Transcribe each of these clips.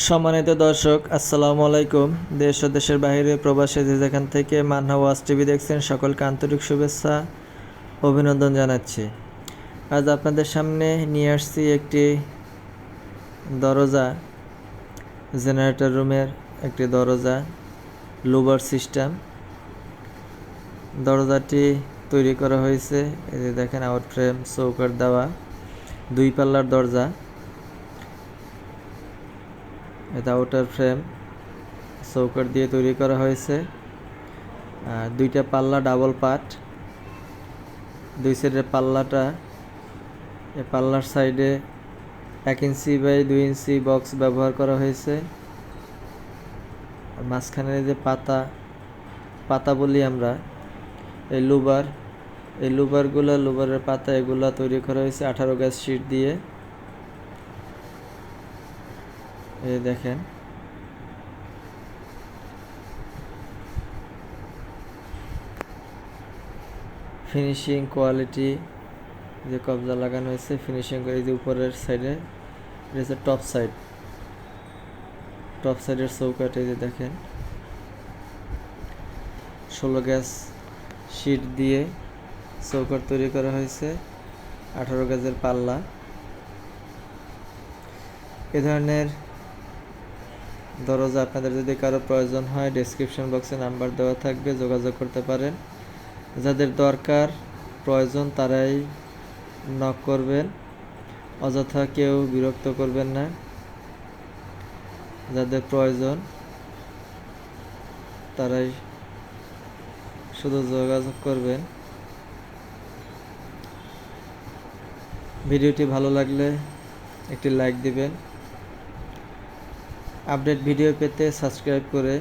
সম্মানিত দর্শক, আসসালামু আলাইকুম। দেশ ও দেশের বাইরে প্রবাসী যে যেখান থেকে মান্না ওয়াজ টিভি দেখছেন, সকলকে আন্তরিক শুভেচ্ছা, অভিনন্দন জানাচ্ছি। আজ আপনাদের সামনে নিয়ে আসছি একটি দরজা, জেনারেটর রুমের একটি দরজা লুবার সিস্টেম। দরজাটি তৈরি করা হয়েছে, এই যে দেখেন, আউট ফ্রেম চৌকাট দেওয়া, দুই পাল্লার দরজা। এটা আউটার ফ্রেম চৌকাট দিয়ে তৈরি করা হয়েছে। আর দুইটা পাল্লা ডাবল পাট দুই সাইডের পাল্লাটা, এই পাল্লার সাইডে এক ইঞ্চি বাই দুই ইঞ্চি বক্স ব্যবহার করা হয়েছে। আর মাঝখানে যে পাতা পাতা বলি আমরা, এই লুবার, এই লুবারগুলো, লুবারের পাতা এগুলা তৈরি করা হয়েছে আঠারো গাছ শিট দিয়ে। এই দেখেন। ফিনিশিং কোয়ালিটি যে কবজা লাগানো হয়েছে ফিনিশিং এই যে উপরের সাইডে এটা টপ সাইড টপ সাইডের চৌকাট এই যে দেখেন। ষোলো গ্যাস শিট দিয়ে চৌকাট তৈরি করা হয়েছে, আঠারো গ্যাসের পাল্লা। এ ধরনের দরজা আপনাদের যদি কারও প্রয়োজন হয় ডেসক্রিপশন বক্সে নাম্বার দেওয়া থাকবে, যোগাযোগ করতে পারেন। যাদের দরকার প্রয়োজন, তারাই নক করবেন। অযথা কেউ বিরক্ত করবেন না। যাদের প্রয়োজন, তারাই শুধু যোগাযোগ করবেন। ভিডিওটি ভালো লাগলে একটি লাইক দিবেন। আপডেট ভিডিও পেতে সাবস্ক্রাইব করে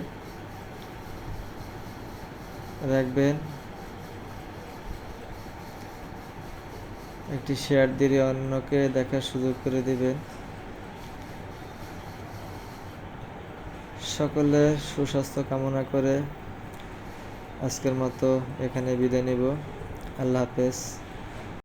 রাখবেন। একটি শেয়ার দিয়ে অন্যকে দেখার সুযোগ করে দিবেন। সকলের সুস্বাস্থ্য কামনা করে আজকের মতো এখানে বিদায় নিব। আল্লাহ হাফেজ।